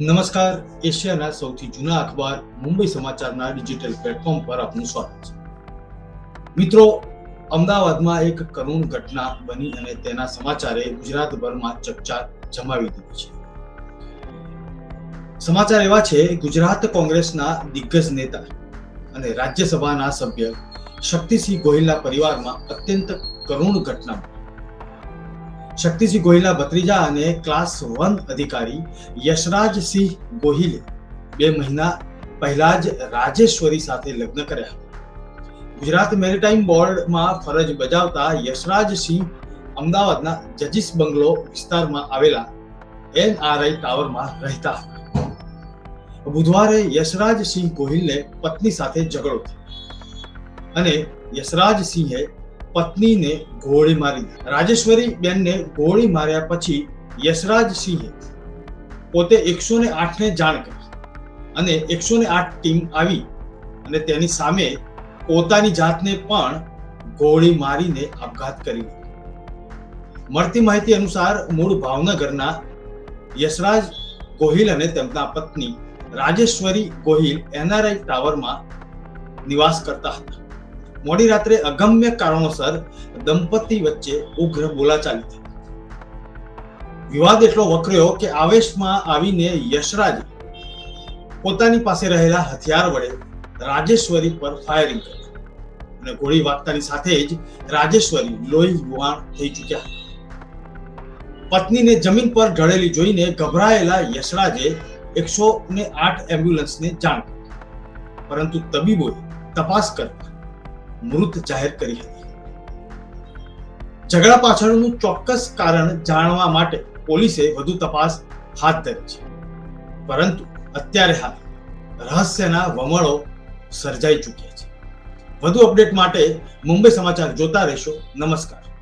નમસ્કાર, એશિયાના સૌથી જૂના અખબાર મુંબઈ સમાચારના ડિજિટલ પ્લેટફોર્મ પર આપનું સ્વાગત છે મિત્રો, અમદાવાદમાં એક કરુણ ઘટના બની અને તેના સમાચારે ગુજરાતભરમાં ચકચાર જમાવી દીધી છે સમાચાર એવા છે, ગુજરાત કોંગ્રેસના દિગ્ગજ નેતા અને રાજ્યસભાના સભ્ય શક્તિસિંહ ગોહિલના પરિવારમાં અત્યંત કરુણ ઘટના. શક્તિસિંહ ગોહિલના ભત્રીજા અને ક્લાસ વન અધિકારી યશરાજસિંહ ગોહિલે બે મહિના પહેલા જ રાજેશ્વરી સાથે લગ્ન કર્યા ગુજરાત મેરીટાઈમ બોર્ડમાં ફરજ બજાવતા યશરાજસિંહ અમદાવાદના જજીસ બંગલો વિસ્તારમાં આવેલા એનઆરઆઈ ટાવરમાં રહેતા હતા. બુધવારે યશરાજસિંહ ગોહિલને પત્ની સાથે ઝઘડો થયો અને યશરાજસિંહે પત્નીને ગોળી મારી રાજેશ્વરી બેનને ગોળી માર્યા પછી યશરાજસિંહે પોતે એકસો ને આઠને જાણ કરી. અને એકસો ને આઠ ટીમ આવી અને તેની સામે પોતાની જાતને પણ ગોળી મારીને આપઘાત કરી મળતી માહિતી અનુસાર મૂળ ભાવનગરના યશરાજ ગોહિલ અને તેમના પત્ની રાજેશ્વરી ગોહિલ એનઆરઆઈ ટાવરમાં નિવાસ કરતા હતા. મોડી રાત્રે અગમ્ય કારણોસર દંપતી વચ્ચે ઉગ્ર બોલાચાલી થઈ. વિવાદ એટલો વકર્યો કે આવેશમાં આવીને યશરાજ પોતાની પાસે રહેલા હથિયાર વડે રાજેશ્વરી પર ફાયરિંગ કર્યું અને ગોળી વાગતાની સાથે જ રાજેશ્વરી લોહી લુહાણ થઈ ચૂક્યા. પત્નીને જમીન પર ઢળેલી જોઈને ગભરાયેલા યશરાજે એકસો ને આઠ એમ્બ્યુલન્સને જાણ કરી. પરંતુ તબીબોએ તપાસ કરતા મૃત જાહેર કરી હતી. ઝઘડા પાછળનું ચોક્કસ કારણ જાણવા માટે પોલીસે વધુ તપાસ હાથ ધરી છે. પરંતુ અત્યારે હાલ રહસ્યના વમળો સર્જાઈ ચૂક્યા છે. વધુ અપડેટ માટે મુંબઈ સમાચાર જોતા રહેશો. નમસ્કાર.